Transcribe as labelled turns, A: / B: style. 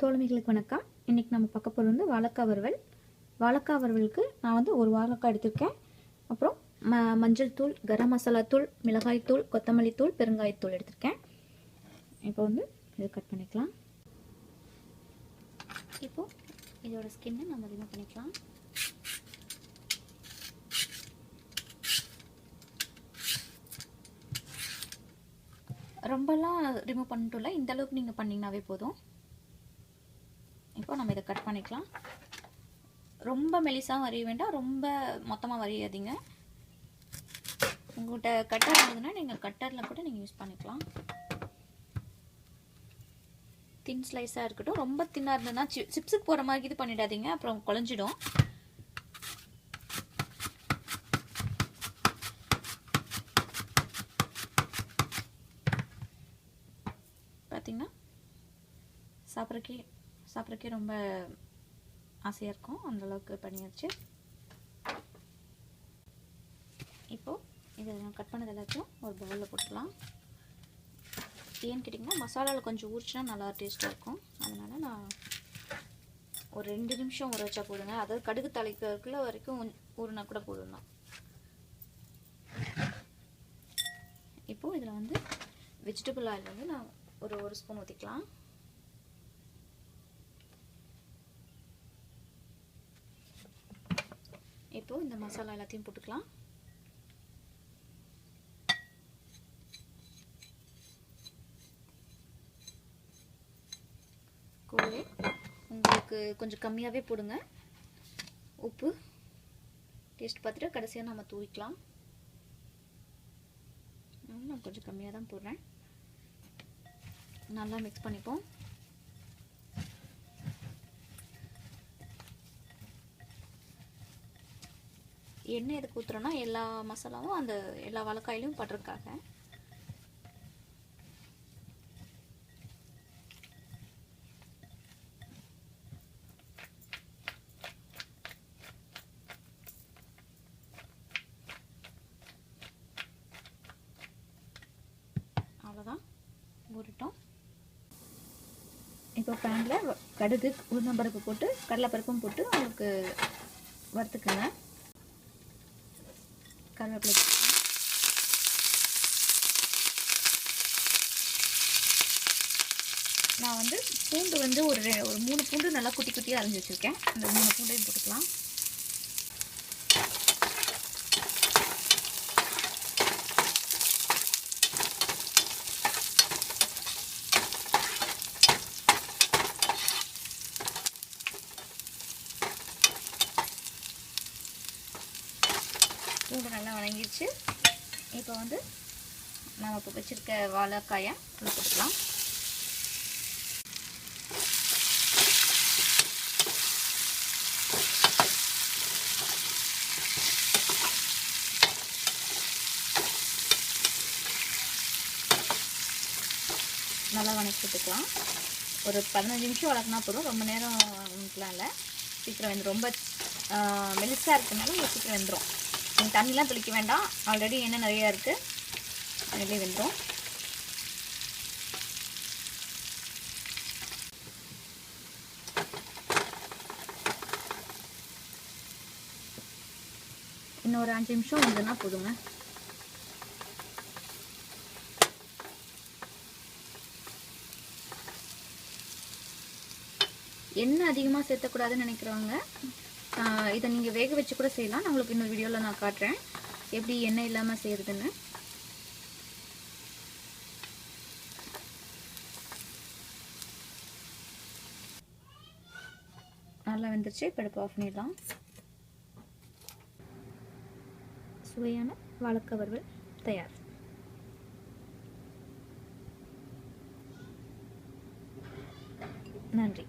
A: தோழமைகளுக்கு வணக்கம். இன்றைக்கி நம்ம பார்க்க போகிறது வந்து வாழைக்காய் வறுவல். வாழைக்காய் வறுவலுக்கு நான் வந்து ஒரு வாழைக்காய் எடுத்திருக்கேன். அப்புறம் ம மஞ்சள் தூள் கரம் மசாலா தூள் மிளகாய் தூள் கொத்தமல்லி தூள் பெருங்காயத்தூள் எடுத்திருக்கேன். இப்போ வந்து இது கட் பண்ணிக்கலாம். இப்போது இதோட ஸ்கின்னை நம்ம ரிமூவ் பண்ணிக்கலாம். ரொம்பலாம் ரிமூவ் பண்ணிட்டு இல்லை இந்தளவுக்கு நீங்கள் பண்ணிங்கனாவே போதும். இப்போ நம்ம இதை கட் பண்ணிக்கலாம். ரொம்ப மெலிசாகவும் வரைய வேண்டாம். ரொம்ப மொத்தமாக வரையாதீங்க. உங்கள்கிட்ட கட்டர் இருந்ததுன்னா நீங்கள் கட்டரில் கூட நீங்கள் யூஸ் பண்ணிக்கலாம். தின் ஸ்லைஸாக இருக்கட்டும். ரொம்ப தின்னாக இருந்ததுன்னா சிப்ஸுக்கு போகிற மாதிரி இது பண்ணிடாதீங்க. அப்புறம் குழஞ்சிடும். பார்த்திங்கன்னா சாப்பிட்றக்கே சாப்பிட்றக்கே ரொம்ப ஆசையாக இருக்கும். அந்தளவுக்கு பண்ணியாச்சு. இப்போது இதை நான் கட் பண்ணது எல்லாத்தையும் ஒரு பவுலில் போட்டுக்கலாம். ஏன்னு கேட்டிங்கன்னா மசாலாவில் கொஞ்சம் ஊறிச்சுன்னா நல்லா டேஸ்ட்டாக இருக்கும். அதனால் நான் ஒரு ரெண்டு நிமிஷம் ஊற வச்சா போதுங்க. அதாவது கடுகு தலைக்கிறதுக்குள்ள வரைக்கும் ஊறினா கூட போதும் தான். இப்போது இதில் வந்து வெஜிடபிள் ஆயில் வந்து நான் ஒரு ஒரு ஸ்பூன் ஊற்றிக்கலாம் இப்போது இந்த மசாலா எல்லாத்தையும் போட்டுக்கலாம். கூடவே உங்களுக்கு கொஞ்சம் கம்மியாகவே போடுங்க. உப்பு டேஸ்ட் பார்த்துட்டு கடைசியாக நம்ம தூவிக்கலாம். நான் கொஞ்சம் கம்மியாக தான் போடுறேன். நல்லா மிக்ஸ் பண்ணிப்போம். எண்ணெய் எதுக்கு ஊற்றுறோன்னா எல்லா மசாலாவும் அந்த எல்லா வழக்காயிலையும் பட்டிருக்காங்க. அவ்வளோதான் ஊறிட்டோம். இப்போ பேனில் கடுகு உளுந்தம்பருப்பு போட்டு கடலைப்பருப்பும் போட்டு உங்களுக்கு வறுத்துக்கங்க. கருவேப்பிலை நான் வந்து பூண்டு வந்து ஒரு ஒரு மூணு பூண்டு நல்லா குட்டி குட்டியாக அரைஞ்சி வச்சுருக்கேன். அந்த மூணு பூண்டையும் போட்டுக்கலாம். பூண்டு நல்லா வணங்கிடுச்சு இப்போ வந்து நம்ம இப்போ வச்சுருக்க வாழைக்காயை கொடுத்துக்கலாம் நல்லா வணக்கி விட்டுக்கலாம். ஒரு பதினஞ்சு நிமிஷம் வளர்க்குனா போதும். ரொம்ப நேரம் இல்லை சீக்கிரம் வந்து ரொம்ப மெலிசாக இருக்கனால சீக்கிரம் வந்துடும் நீங்கள் தண்ணிலாம் தெளிக்க வேண்டாம். ஆல்ரெடி எண்ணெய் நிறையா இருக்குது அதிலே வெந்துடும் இன்னும் ஒரு அஞ்சு நிமிஷம் வந்துன்னா போதுங்க. எண்ணெய் அதிகமாக சேர்த்தக்கூடாதுன்னு நினைக்கிறவங்க இதை நீங்கள் வேக வச்சு கூட செய்யலாம். நான் உங்களுக்கு இன்னொரு வீடியோவில் நான் காட்டுறேன். எப்படி எண்ணெய் இல்லாமல் செய்கிறதுன்னு நல்லா வந்துருச்சு. இப்போ அடுப்பு ஆஃப் பண்ணிடலாம். சுவையான வாழைக்காய் வறுவல் தயார். நன்றி.